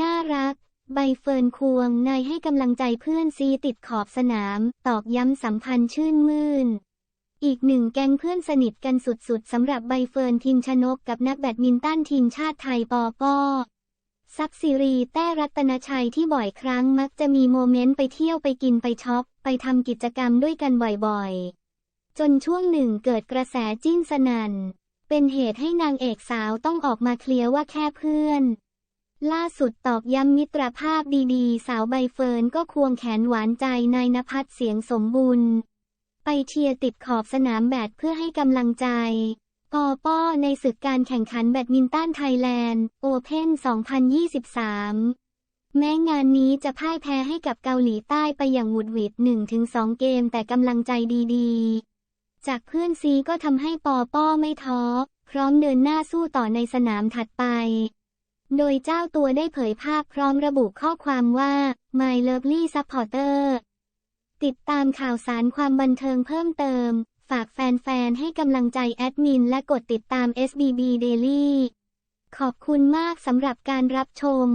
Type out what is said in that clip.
น่ารัก ใบเฟิร์นควงนายให้กำลังใจเพื่อนซีติดขอบสนาม ตอกย้ำสัมพันธ์ชื่นมื่น อีกหนึ่งแก๊งเพื่อนสนิทกันสุดๆสำหรับใบเฟิร์นทีมชนกกับนักแบดมินตันทีมชาติไทยปอป้อซับซิรีแต้รัตนชัยที่บ่อยครั้งมักจะมีโมเมนต์ไปเที่ยวไปกินไปช็อป ไปทำกิจกรรมด้วยกันบ่อยๆ จนช่วงหนึ่งเกิดกระแสจิ้นสนัน่น เป็นเหตุให้นางเอกสาวต้องออกมาเคลียร์ว่าแค่เพื่อน ล่าสุดตอกย้ำมิตรภาพดีๆ สาวใบเฟิร์นก็ควงแขนหวานใจนายนภัสเสียงสมบุญ ไปเชียร์ติดขอบสนามแบดเพื่อให้กำลังใจปอป้อในศึกการแข่งขันแบดมินตันไทยแลนด์โอเพน2023 แม้งานนี้จะพ่ายแพ้ให้กับเกาหลีใต้ไปอย่างหวุดหวิด 1-2 เกมแต่กำลังใจดีๆ จากเพื่อนซีก็ทำให้ปอป้อไม่ท้อพร้อมเดินหน้าสู้ต่อในสนามถัดไป โดยเจ้าตัวได้เผยภาพพร้อมระบุข้อความว่า My Lovely Supporter ติดตามข่าวสารความบันเทิงเพิ่มเติม ฝากแฟนๆ ให้กำลังใจแอดมินและกดติดตาม SBB Daily ขอบคุณมากสำหรับการรับชม